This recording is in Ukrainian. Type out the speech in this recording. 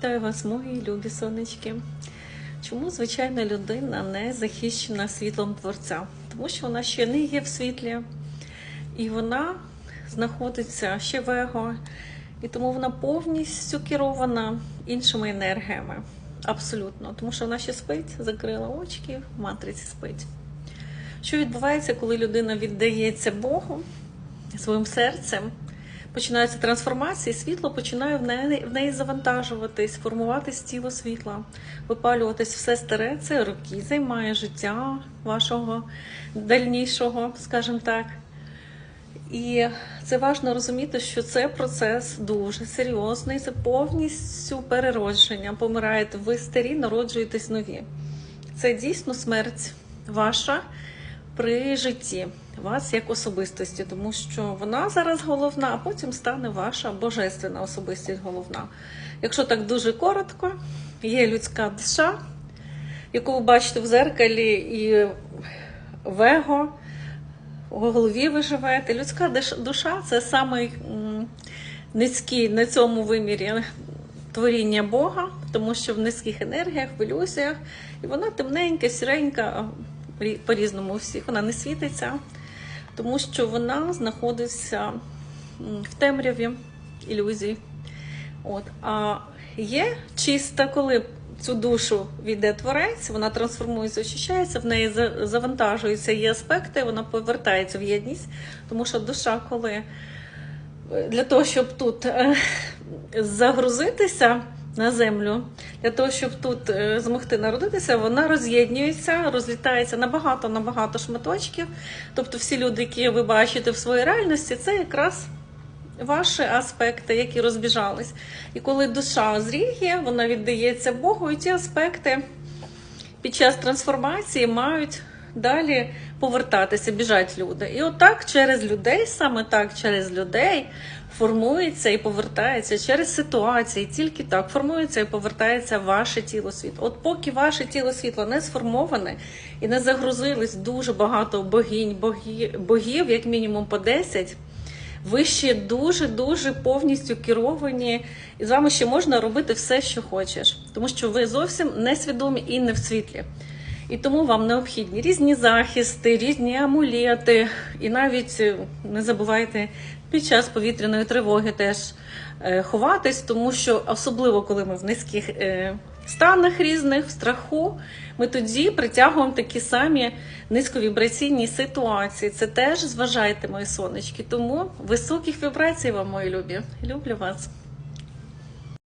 Вітаю вас, мої любі сонечки. Чому звичайна людина не захищена світлом Творця? Тому що вона ще не є в світлі, і вона знаходиться ще в его, і тому вона повністю керована іншими енергіями. Абсолютно. Тому що вона ще спить, закрила очки, в матриці спить. Що відбувається, коли людина віддається Богу своїм серцем? Починаються трансформації, світло починає в неї, в неї завантажуватись, формуватись тіло світла, випалюватись все старе. Це роки займає життя вашого дальнішого, скажімо так. І це важливо розуміти, що це процес дуже серйозний, це повністю переродження. Помираєте ви старі, народжуєтесь нові. Це дійсно смерть ваша при житті вас як особистості, тому що вона зараз головна, а потім стане ваша божественна особистість головна. Якщо так дуже коротко, є людська душа, яку ви бачите в зеркалі і в его, в голові ви живете. Людська душа це самий низький на цьому вимірі творіння Бога, тому що в низьких енергіях, в ілюзіях, і вона темненька, сіренька, по-різному у всіх, вона не світиться, тому що вона знаходиться в темряві ілюзій. От. А є чиста, коли цю душу війде творець, вона трансформується, очищається, в неї завантажуються її аспекти, вона повертається в єдність, тому що душа, коли е, для того, щоб тут е, загрузитися на землю, для того, щоб тут е, змогти народитися, вона роз'єднюється, розлітається на багато на багато шматочків. Тобто, всі люди, які ви бачите в своїй реальності, це якраз ваші аспекти, які розбіжались. І коли душа зріє, вона віддається Богу, і ті аспекти під час трансформації мають далі повертатися, біжать люди. І отак через людей, саме так через людей формується і повертається через ситуації, тільки так формується і повертається ваше тіло світло. От поки ваше тіло світло не сформоване і не загрузились дуже багато богинь, богі- богів, як мінімум по 10, ви ще дуже-дуже повністю керовані, і з вами ще можна робити все, що хочеш, тому що ви зовсім не свідомі і не в світлі. І тому вам необхідні різні захисти, різні амулети, і навіть е, не забувайте під час повітряної тривоги теж е, ховатись, тому що особливо коли ми в низьких е, станах різних, в страху, ми тоді притягуємо такі самі низьковібраційні ситуації. Це теж зважайте, мої сонечки. Тому високих вібрацій вам, мої любі. Люблю вас.